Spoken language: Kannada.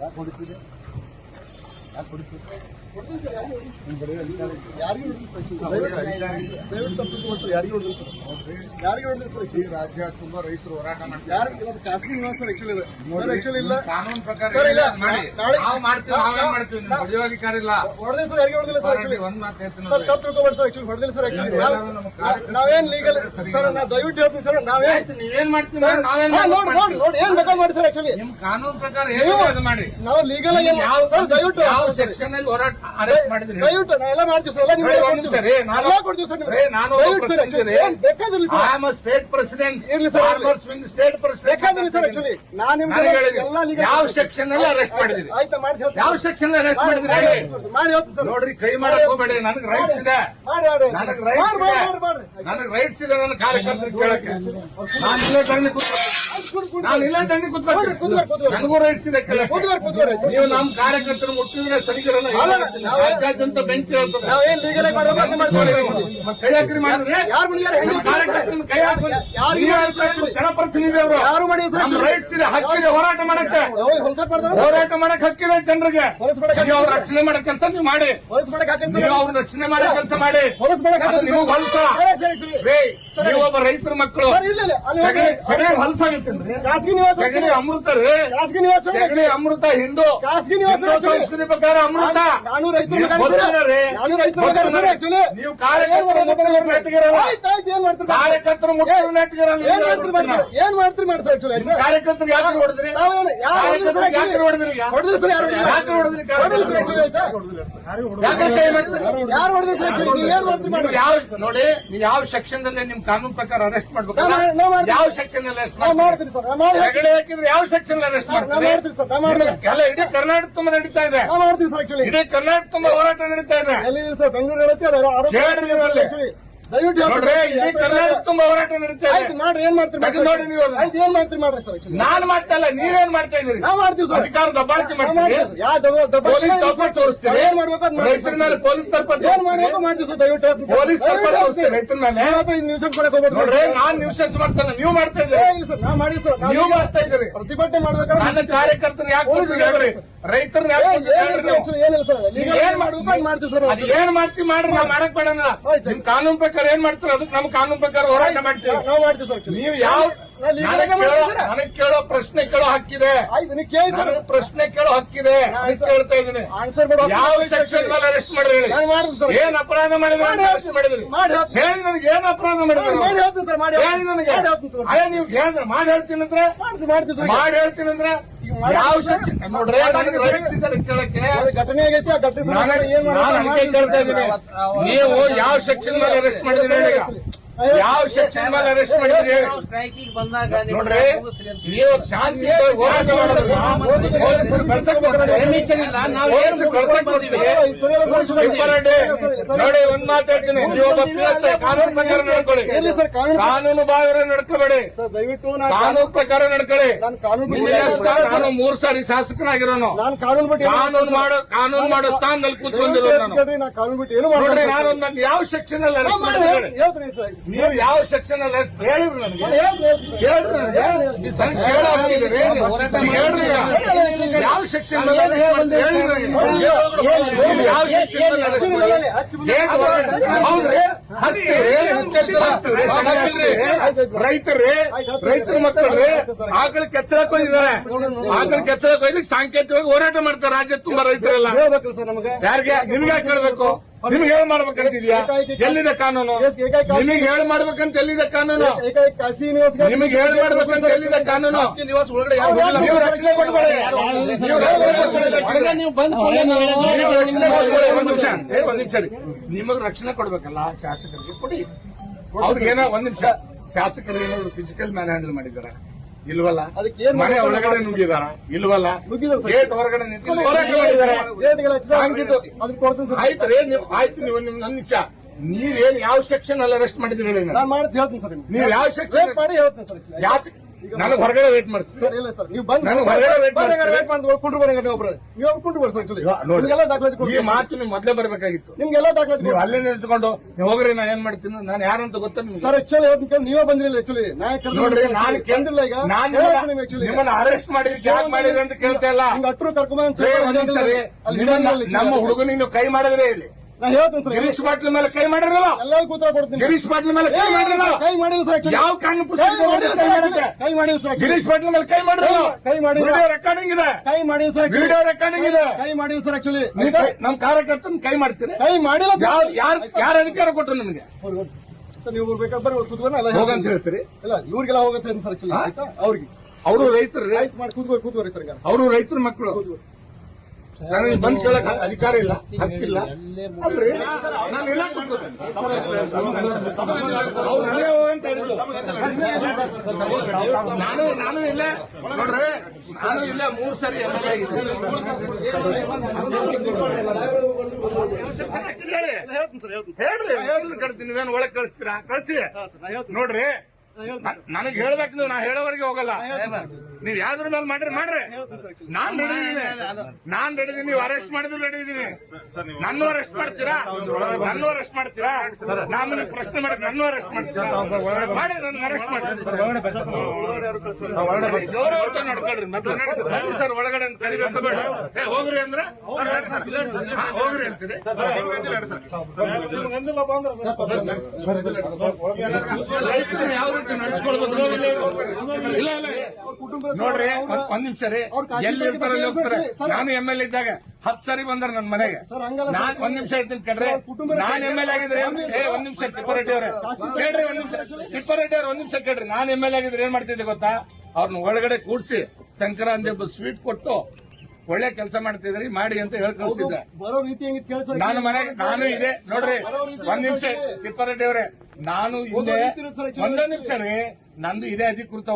ಯಾಕೆ ಈ. ರಾಜ್ಯ ತುಂಬಾ ರೈತರು ಹೋರಾಟ ಖಾಸಗಿ ಸರ್ ಆಕ್ಚುಲಿ ಸರ್ ಇಲ್ಲ ಕಾನೂನು ಪ್ರಕಾರ ಸರ್, ನಾವು ಮಾಡ್ತೀವಿ ನಾವು- ಇಲ್ಲ ಹೊಡೆದಿಲ್ಲ ಸರ್ ಹೊಡೆದಿಲ್ಲ ಸರ್ ಒಂದ್ ಮಾತು ಹೇಳ್ತೀನಿ ಸರ್ ಸರ್ ಆಕ್ಚುಲಿ ಹೊಡೆದಿಲ್ಲ ಸರ್ ಆಕ್ಚುಲಿ ನಾವೇನ್ ಲೀಗಲ್ ಸರಿ. ನಾ ದಯವಿಟ್ಟು ನೀವೇನ್ ಮಾಡ್ತೀವಿ ನಾವೇನ್ ಮಾಡಿ ನಿಮ್ ಕಾನೂನು ಪ್ರಕಾರ ಮಾಡಿ ನಾವು ಲೀಗಲ್ ಸರ್ ದಯವಿಟ್ಟು ಯಾವ ಸೆಕ್ಷನ್ ಅಲ್ಲಿ ಹೋರಾಟ ಅರೆಸ್ಟ್ ಮಾಡಿದ್ರಿ ದಯವಿಟ್ಟು ನಾ ಎಲ್ಲ ಮಾಡ್ತೀವಿ ಸರ್ ಎಲ್ಲ ನಿಮ್ಗೆ ನೋಡಿ, ಒಂದ್ ಕೊಡ್ತೀವಿ ನಿಮಿಷ ರೀ, ನಾನು- ಎಲ್ಲ ಕೊಡ್ತೀವಿ ಸರ್ ನಿಮ್ಗೆ. ರೀ, ನಾನು ಒಬ್ಬ ದಯವಿಟ್ಟು ಸರ್ ಪ್ರತಿನಿಧಿ actually ರೀ. ಏನ್ ಬೇಕಾದಿಲ್ಲ I sir am state president ಇರ್ಲಿ ಸರ್, ಇರ್ಲಿ. Swing state sir president actually ನಾನು ನಿಮ್ಗೆ ನನಗೆ ಹೇಳಿದೆ. ಎಲ್ಲ legal ಯಾವ ಸೆಕ್ಷನ್ ಅಲ್ಲಿ ಮಾಡಿದ್ರಿ? ಆಯ್ತಾ ಮಾಡಿ ಹೇಳ್ತೀನಿ. ಯಾವ ಸೆಕ್ಷನ್ ಅರೆಸ್ಟ್ ಮಾಡಿ ಮಾಡಿದ್ರಿ ಮಾಡಿ ಹೇಳಿ? ಸರ್. ಮಾಡಿ ಹೇಳ್ತೀನಿ ಸರ್ ನೋಡ್ರಿ ಕೈ ಮಾಡಕ್ ಹೋಗ್ಬೇಡಿ ನನಗೆ ರೈಟ್ಸ್ ಇದೆ ಮಾಡಿ ಮಾಡಿ ನನಗೆ ರೈಟ್ಸ್ ಮಾಡಿ ಇದೆ ಮಾಡಿ ಮಾಡಿ ನನಗೆ ರೈಟ್ಸ್ ಇದೆ ನನ್ನ ಕಾರ್ಯಕರ್ತರು ಕೇಳಕ್ಕೆ ನಾನು ಇಲ್ಲೇ ಕೂತ್ಕೊಂಡು ನಾನು ಇಲ್ಲೇ ದಂಡಿ ಕೂತ್ಕೊಳ್ಳಿ, ಕೂತ್ಕೊಳ್ಳಿ, ಕೂತ್ಕೊಂಡು ಕೂತ್ಕೊಳ್ಳಿ. ನನಗೂ ರೈಟ್ಸ್ ಇದೆ ಕೇಳಕ್ಕೆ ಕೂತ್ಕೊಳ್ಳಿ, ಕೂತ್ಕೊಳ್ಳಿ. ನೀವು ನಮ್ಮ ಕಾರ್ಯಕರ್ತರು ಮುಟ್ಟಿದ್ರೆ ನಾವೇ- ರಾಜ್ಯಾದ್ಯಂತ ಬೆಂಕಿ ಕೈ ಮಾಡಿದ್ರೆ ಕೈ ಹಾಕಿ ನೀವು ಯಾರು ರೈಟ್ಸ್ ಇದೆ ಹಕ್ಕಿದೆ ಹೋರಾಟ ಮಾಡಕ್ಕೆ. ಹೋರಾಟ ಮಾಡಕ್ ಹಕ್ಕಿದೆ ಜನರಿಗೆ. ನೀವು ಅವ್ರ ರಕ್ಷಣೆ ಮಾಡಕ್ ಕೆಲಸ ನೀವು ಮಾಡಿ. ನೀವು ಅವ್ರ ರಕ್ಷಣೆ ಮಾಡಕ್ ಕೆಲಸ ಮಾಡಿ. ಹೊಲಸ. ಮಾಡಕ್ ಅದು ನೀವು ಹೊಲಸ ರೇ ನೀವು ಒಬ್ಬ ರೈತರ ಮಕ್ಕಳು ಹೊಲಸಾಗತ್ತೇನ್ರಿ ಖಾಸಗಿ ನಿವಾಸ ಸಗಣಿ ಅಮೃತ ರೀ ಖಾಸಗಿ ನಿವಾಸ ಸಗಣಿ ಅಮೃತ ಹಿಂದೂ. ಖಾಸಗಿ ನಿವಾಸ ಸಂಸ್ಕೃತಿ ಪ್ರಕಾರ ಅಮೃತ. ನಾನು ರೈತರ. ನಾನು ರೈತರ. ನೀವು ಕಾರ್ಯಕರ್ತರು ಆಯ್ತು ಏನ್ ಮಾಡ್ತೀರಿ? ಮಾಡ್ತಾರೆ? ಕಾರ್ಯಕರ್ತರು ಯಾಕೆ ನೋಡಿದ್ರಿ? ನಾವೇನು ನೋಡಿ ನೀವು ಯಾವ ಸೆಕ್ಷನ್ ಅಲ್ಲಿ ನಿಮ್ ಕಾನೂನು ಪ್ರಕಾರ ಅರೆಸ್ಟ್ ಮಾಡ್ಬೇಕು. ಯಾವ ಸೆಕ್ಷನ್ ಅಲ್ಲಿ ಅರೆಸ್ಟ್ ಹಾಕಿದ್ರೆ ಯಾವ ಸೆಕ್ಷನ್ ಅರೆಸ್ಟ್ ಮಾಡ್ತೀವಿ ಎಲ್ಲ ಇಡೀ ಕರ್ನಾಟಕ ತುಂಬಾ ನಡೀತಾ ಇದೆ. ಇಡೀ ಕರ್ನಾಟಕ ತುಂಬ ಹೋರಾಟ ನಡೀತಾ ಇದೆ. ಬೆಂಗಳೂರು ಹೇಳುತ್ತೆ ದಯವಿಟ್ಟು ಕರ್ನಾಟಕ ತುಂಬ ಹೋರಾಟ ನಡೀತಾ ಆಯ್ತು ಇದೆ ಮಾಡ್ರಿ ಏನ್ ಮಾಡ್ತೀರಿ? ನೋಡಿ ನೀವು. ಆಯ್ತು ಏನ್ ಮಾಡ್ತೀರಿ? ಮಾಡ್ರಿ ಸರ್ ನಾನ್ ಮಾಡ್ತಾ ಇಲ್ಲ ನೀವೇನ್ ಮಾಡ್ತಾ ಇದ್ದೀರಿ? ನಾವು ಮಾಡ್ತೀವಿ ಸರ್. ಅಧಿಕಾರ ದಬ್ಬಾಳಿಕೆ ಮಾಡ್ತೀವಿ. ಯಾವ ಪೊಲೀಸ್ ತಪ್ಪು ಏನ್ ಮಾಡ್ಬೇಕು ರೈತರ ಮೇಲೆ ಪೊಲೀಸ್ ತಪ್ಪು ಏನ್ ಮಾಡ್ಬೇಕು ಮಾಡ್ತೀವಿ ಸರ್ ದಯವಿಟ್ಟು ಪೊಲೀಸ್ ತಪ್ಪು. ರೈತರ ಮೇಲೆ? ಮಾತ್ರ. ನೋಡ್ರಿ ನಾನ್ ನ್ಯೂಸೆನ್ಸ್ ಮಾಡ್ತಾನೆ ನೀವು ಮಾಡ್ತಾ ಇದ್ದೀರಿ. ಇಲ್ಲ ಸರ್ ನಾ ಸರ್. ನಾವು ಮಾಡ್ತಾ ಇದ್ದೀರಿ. ಪ್ರತಿಭಟನೆ ಮಾಡ್ಬೇಕಾದ್ರೆ ನನ್ನ ಕಾರ್ಯಕರ್ತರು ಯಾಕೆ ಪೊಲೀಸ್ ರೈತರನ್ನ ಕೊಡ್ತೀರಿ ಏನಿಲ್ಲ ಸರ್, ಏನ್ ಮಾಡ್ಬೇಕು ಮಾಡ್ತೀವಿ ಸರ್ ಅದ್ ಏನ್ ಮಾಡ್ತೀವಿ ಮಾಡ್ರಿ ನಾವ್ ಮಾಡಕ್ ಬೇಡ ಕಾನೂನು ಪ್ರಕಾರ ಏನ್ ಮಾಡ್ತಾರೆ? ಅದಕ್ಕೆ ನಮ್ ಕಾನೂನು ಪ್ರಕಾರ ಹೋರಾಟ ಮಾಡ್ತೀವಿ. ನಾವು ಯಾವ ನನಗೆ ಕೇಳೋ- ಪ್ರಶ್ನೆ ಕೇಳೋ ಹಕ್ಕಿದೆ. ಪ್ರಶ್ನೆ ಕೇಳೋ ಹಕ್ಕಿದೆ. ಕೇಳ್ತಾ ಕೊಡೋ ಯಾವ ಸೆಕ್ಷನ್ ಮೇಲೆ ಅರೆಸ್ಟ್ ಮಾಡಿದ್ರಿ ಏನ್ ಅಪರಾಧ ಮಾಡಿದ್ರೆ? ಮಾಡಿ ಅರೆಸ್ಟ್ ಮಾಡಿದ್ರಿ. ಹೇಳಿ ನನಗೆ ಏನ್ ಅಪರಾಧ ಮಾಡಿದ್ರೆ? ಹೇಳಿ ನನಗೆ. ಅಯ್ಯ ನೀವು ಹೇಳಿದ್ರೆ ಮಾಡಿ ಹೇಳ್ತೀನಿ ಅಂದ್ರೆ? ಮಾಡಿ ಹೇಳ್ತೀನಿ ಅಂದ್ರೆ? ಯಾವ ನೋಡ್ರಿ ಕೇಳಕ್ಕೆ ಘಟನೆ ಆಗೈತಿ ಆ ಘಟನೆ ನಾನು ಅದಕ್ಕೆ ಕೇಳ್ತಾ ಇದ್ದೀನಿ. ನೀವು ಯಾವ ಸೆಕ್ಷನ್ ಮೇಲೆ ಅರೆಸ್ಟ್ ಮಾಡಿದ್ರಿ? ಯಾವ ಸೆಕ್ಷನ್ ಮೇಲೆ ಅರೆಸ್ಟ್ ಮಾಡಿದ್ರಿ? ಸ್ಟ್ರೈಕಿಗೆ ಬಂದಾಗ ನೋಡ್ರಿ ನೀವು ಶಾಂತಿ. ನೋಡಿ ಒಂದ್ ಮಾತಾಡ್ತೀನಿ ನೀವು ಒಬ್ಬ ಪಿ ಎಸ್ ಐ ಕಾನೂನು ಪ್ರಕಾರ ನಡ್ಕೊಳ್ಳಿ. ಕಾನೂನು ಬಾಹಿರ ನಡ್ಕೋಬೇಡಿ ದಯವಿಟ್ಟು ನಾನು ಕಾನೂನು ಪ್ರಕಾರ ನಡ್ಕೊಳ್ಳಿ. ನಾನು ಮೂರ್ ಸಾರಿ ಶಾಸಕನಾಗಿರೋನು. ನಾನು ಕಾನೂನು ಮಾಡೋ ಕಾನೂನು ಮಾಡೋ ಸ್ಥಾನದಲ್ಲಿ ಕೂತ್ಕೊಂಡಿರೋ ನಾನು. ನಾನು ಕಾನೂನು ಬಿಟ್ಟು ಏನು ನೋಡ್ರಿ ಮಾಡ್ತೀನಿ ನಾನು ಯಾವ ಸೆಕ್ಷನ್ ಅಲ್ಲಿ ಅರೆಸ್ಟ್ ಮಾಡಿದ್ರೆ ನೀವು ಯಾವ ಸೆಕ್ಷನ್ ಅಲ್ಲಿ ಹೇಳಿದ್ರು ನನಗೆ. ಹೇಳ್ರಿ ನನಗೆ. ಯಾವ ಸೆಕ್ಷನ್ ಯಾವ ಸೆಕ್ಷನ್ ರೈತರೇ ರೈತರ ಮಕ್ಕಳ್ರಿ ಆಕಳ ಕೆಚ್ಚಲಕ್ಕೆ ಹೋಗಿದ್ದಾರೆ. ಆಕಳ ಕೆಚ್ಚಲಕ್ಕೆ ಹೋಗಿ ಸಾಂಕೇತಿಕವಾಗಿ ಹೋರಾಟ ಮಾಡ್ತಾರೆ ರಾಜ್ಯ ತುಂಬಾ ರೈತರೆಲ್ಲ. ಹೇಳ್ಬೇಕಲ್ಲ ಸರ್ ನಮಗೆ. ಯಾರಿಗೆ? ನಿಮ್ಗೆ ಯಾಕೆ ಕೇಳ್ಬೇಕು ನಿಮ್ಗೆ ಹೇಳ ಮಾಡ್ಬೇಕಂತ ಇದೆಯಾ ಎಲ್ಲಿದೆ ಕಾನೂನು? ನಿಮಗೆ ಹೇಳ ಮಾಡ್ಬೇಕಂತ ಎಲ್ಲಿದೆ ಕಾನೂನು? ನಿಮಗೆ ಹೇಳ್ ಮಾಡ್ಬೇಕಂತ ಎಲ್ಲಿದೆ ಕಾನೂನು? ನಿವಾಸ ಒಳಗಡೆ ನೀವು ರಕ್ಷಣೆ ಕೊಡ್ಬೇಡಿ ನೀವು ರಕ್ಷಣೆ. ಒಂದ್ ನಿಮಿಷ ಒಂದ್ ನಿಮಿಷ ರೀ ನಿಮಗ್ ರಕ್ಷಣೆ ಕೊಡ್ಬೇಕಲ್ಲ ಶಾಸಕರಿಗೆ ಕೊಡಿ. ಅವ್ರಿಗೇನೋ ಒಂದ್ ನಿಮಿಷ. ಶಾಸಕರು ಏನಾದ್ರು ಫಿಸಿಕಲ್ ಮ್ಯಾನ್ ಹ್ಯಾಂಡಲ್ ಮಾಡಿದಾರ ಇಲ್ವಲ್ಲ? ಮನೆ? ಒಳಗಡೆ ನುಗ್ಗಿದಾರ? ಇಲ್ವಲ್ಲ. ಗೇಟ್ ಹೊರಗಡೆ ಆಯ್ತು ನೀವು ಒಂದ್ ನಿಮಿಷ. ನೀವೇನ್ ಯಾವ ಸೆಕ್ಷನ್ ಅಲ್ಲಿ ಅರೆಸ್ಟ್ ಮಾಡಿದ್ರಿ ಹೇಳಿ ನಾನು? ಮಾಡ್ತೀನಿ ಹೇಳ್ತೀನಿ ಸರ್. ನೀವು ಯಾವ ಸೆಕ್ಷನ್ ಮಾಡಿ ಹೇಳ್ತೀನಿ ಸರ್. ಯಾಕೆ ನನಗೆ ಹೊರಗಡೆ ವೇಟ್ ಮಾಡಿಸ್ತೀವಿ ಸರ್ ಇಲ್ಲ ಸರ್ ನೀವು ಬಂದು ನಾನು ಹೊರಗಡೆ wait ಮಾಡ್ತೀನಿ. ವೇಟ್ ಮಾಡಿ ಕುಂಡ್ರು ಬರಂಗ ನೀವು ಒಬ್ರು. ನೀವು ಒಬ್ರು ಕುಂಡ್ರು ಬರ್ರಿ ಆಕ್ಚುಲಿ ನೋಡಿ. ನಿಮ್ಗೆಲ್ಲ ದಾಖಲಾತಿ ಈ ಕೊಡ್ತೀನಿ. ಮಾತು ನೀವು ಮೊದಲೇ ಬರಬೇಕಾಗಿತ್ತು. ನಿಮ್ಗೆಲ್ಲ ದಾಖಲಾತಿ ನೀವು ಅಲ್ಲೇ ನಿಂತ್ಕೊಂಡು ನೀವು ಹೋಗ್ರಿ ನಾ ಏನ್ ಮಾಡ್ತೀನಿ? ನಾನು ಯಾರು ಅಂತ ಗೊತ್ತಾ ನಿಮ್ಗೆ? ಸರ್ ಆಕ್ಚುಲಿ ಇವತ್ತು ನೀವೇ ಬಂದಿರಲಿಲ್ಲ ಆಕ್ಚುಲಿ ನಾ ನೋಡ್ರಿ ನಾನು ಈಗ. ನಾನು ನಿಮ್ಮನ್ನ ಅರೆಸ್ಟ್ ಮಾಡಿದ್ರಿ ಯಾಕೆ ಮಾಡಿದ್ರಿ ಅಂತ ಕೇಳ್ತಾ ಇಲ್ಲ. ಹಿಂಗ ಅಟ್ರು ಕರ್ಕೊಂಡ್ ನಮ್ಮ ಹುಡುಗನಿಗೆ ನೀವು ಕೈ ಮಾಡಿದ್ರೆ ಇಲ್ಲಿ ನಾ ಹೇಳ್ತೀನಿ ಸರ್ ಗಿರೀಶ್ ಪಾಟೀಲ್ ಮೇಲೆ ಕೈ ಮಾಡಿರಲ್ಲ ಎಲ್ಲರೂ ಕೂತ್ರ ಕೊಡ್ತೀನಿ ಗಿರೀಶ್ ಪಾಟ್ಲ ಮೇಲೆ ಕೈ ಮಾಡಿರಲ್ಲ ಕೈ ಮಾಡಿಲ್ಲ ಸರ್. ಯಾವ ಕಾನೂನು ಕೈ ಪುಸ್ತಕ ಕೈ ಸರ್ ಮಾಡಿಲ್ಲ ಗಿರೀಶ್ ಪಾಟೀಲ್ ಮೇಲೆ ಕೈ ಮಾಡಿರಲ್ಲ ಕೈ ಮಾಡಿಲ್ಲ. ವಿಡಿಯೋ ರೆಕಾರ್ಡಿಂಗ್ ಇದೆ. ಕೈ ಮಾಡಿಲ್ಲ ಸರ್. ವಿಡಿಯೋ ರೆಕಾರ್ಡಿಂಗ್ ಇದೆ. ಕೈ ಮಾಡಿಲ್ಲ ಸರ್ ಆಕ್ಚುಲಿ ನಮ್ ಕಾರ್ಯಕರ್ತನ ಕೈ ಮಾಡ್ತೀರಿ? ಕೈ ಮಾಡಿಲ್ಲ ಯಾರು ಯಾರ ಅಧಿಕಾರ ಕೊಟ್ಟರು ನಿಮಗೆ? ನೀವು ಬರ್ಬೇಕಾದ್ರೆ ಬರ್ರಿ ಕೂತ್ಕೊಂಡು ಎಲ್ಲ ಹೋಗಂತ ಹೇಳ್ತೀರಿ? ಇಲ್ಲ ಇವ್ರಿಗೆಲ್ಲ ಹೋಗುತ್ತೆ ಸರ್ ಆಕ್ಚುಲಿ ಆಯ್ತಾ? ಅವ್ರಿಗೆ. ಅವರು ರೈತರು. ರೈತ ಮಾಡಿ ಕೂತ್ಕೋರಿ ಕೂತ್ಕೋರಿ ಸರ್ ಅವರು ರೈತರ ಮಕ್ಕಳು. ನನಗೆ ಬಂದ್ ಕೇಳಕ್ ಅಧಿಕಾರ ಇಲ್ಲ ಹಕ್ಕಿಲ್ಲ ಅಲ್ರಿ ನಾನು ಇಲ್ಲ. ನಾನು ನಾನು ಇಲ್ಲ ನೋಡ್ರಿ ನಾನು ಇಲ್ಲ ಮೂರ್ ಸರಿ ಎಂ ಎಲ್ ಹೇಳಿ ಹೇಳ್ತೀನಿ ಸರ್ ಹೇಳ್ತೀನಿ. ಹೇಳ್ರಿ ಕಳಿಸ್ತೀನಿ ನೀವೇನು ಒಳಗ್ ಕಳಿಸ್ತೀರಾ? ಕಳ್ಸಿ. ನೋಡ್ರಿ. ನನಗ್ ಹೇಳ್ಬೇಕು ನೀವು ನಾ ಹೇಳೋವರೆಗೆ ಹೋಗಲ್ಲ. ನೀವ್ ಯಾವ್ದ್ರ ಮೇಲೆ ಮಾಡ್ರಿ ಮಾಡ್ರಿ. ನಾನ್ ರೆಡಿ ಇದೀನಿ ನಾನ್ ರೆಡಿ ಇದೀನಿ ನೀವು ಅರೆಸ್ಟ್ ಮಾಡಿದ್ರು ರೆಡಿ ಇದೀನಿ ನನ್ನ ಅರೆಸ್ಟ್ ಮಾಡ್ತೀರಾ? ನನ್ನ ಅರೆಸ್ಟ್ ಮಾಡ್ತೀರಾ? ನಾನು ನಿಮ್ಗೆ ಪ್ರಶ್ನೆ ಮಾಡಿ ನನ್ನ ಅರೆಸ್ಟ್ ಮಾಡ್ತೀರಾ? ಮಾಡಿ ನನ್ನ ಅರೆಸ್ಟ್ ಮಾಡಿ? ಗೌರವ ನಡ್ಕೊಳ್ರಿ ಮತ್ತೆ ನಡ್ಸಿ. ಸರ್ ಒಳಗಡೆ ಅಂತ ಕರಿಬೇಕು ಬೇಡ. ಏ ಹೋಗ್ರಿ ಅಂದ್ರೆ? ಹೋಗ್ರಿ ಅಂತೀರಿ ಯಾವ್ದು ಯಾವ ನಡೆಸ್ಕೊಳ್ಬೇಕು. ಇಲ್ಲ ಇಲ್ಲ. ನೋಡ್ರಿ ಒಂದ್- ಒಂದ್ ನಿಮಿಷ ರೀ. ಎಲ್ಲಿ ಇರ್ತಾರೆ ಅಲ್ಲಿ ಹೋಗ್ತಾರೆ? ನಾನು ಎಂ ಎಲ್ ಇದ್ದಾಗ ಹತ್ ಸರಿ ಬಂದ್ರ ನನ್ನ ಮನೆಗೆ. ನಾನ್. ಒಂದ್ ನಿಮಿಷ ಇರ್ತೀನಿ ಕಡ್ರಿ ನಾನ್ ಎಂ ಎಲ್ ಆಗಿದ್ರೆ ಏ ಒಂದ್ ನಿಮಿಷ ತಿಪ್ಪಾರೆಡ್ಡಿ ಅವ್ರೆ. ಕೇಳ್ರಿ ಒಂದ್ ನಿಮಿಷ. ತಿಪ್ಪಾರೆಡ್ಡಿ ಅವ್ರ ಒಂದ್ ನಿಮಿಷ ಕೇಳ್ರಿ. ನಾನ್ ಎಂ ಎಲ್ ಆಗಿದ್ರೆ ಏನ್ ಮಾಡ್ತಿದ್ದೆ ಗೊತ್ತಾ? ಅವ್ರನ್ನ ಒಳಗಡೆ ಕೂಡ್ಸಿ ಸಂಕ್ರಾಂತಿ ಸ್ವೀಟ್ ಕೊಟ್ಟು ಒಳ್ಳೆ ಕೆಲಸ ಮಾಡ್ತಿದ್ರಿ ಮಾಡಿ ಅಂತ ಹೇಳಿ ಕಳಿಸಿದ್ದೆ. ನಾನು ಮನೆಗೆ ನಾನು ಇದೆ. ನೋಡ್ರಿ ಒಂದ್ ನಿಮಿಷ. ತಿಪ್ಪಾರೆಡ್ಡಿ ಅವರೇ ನಾನು ಒಂದೇ ನಿಮಿಷ ರೀ ನಂದು ಇದೇ ಅಧಿಕೃತ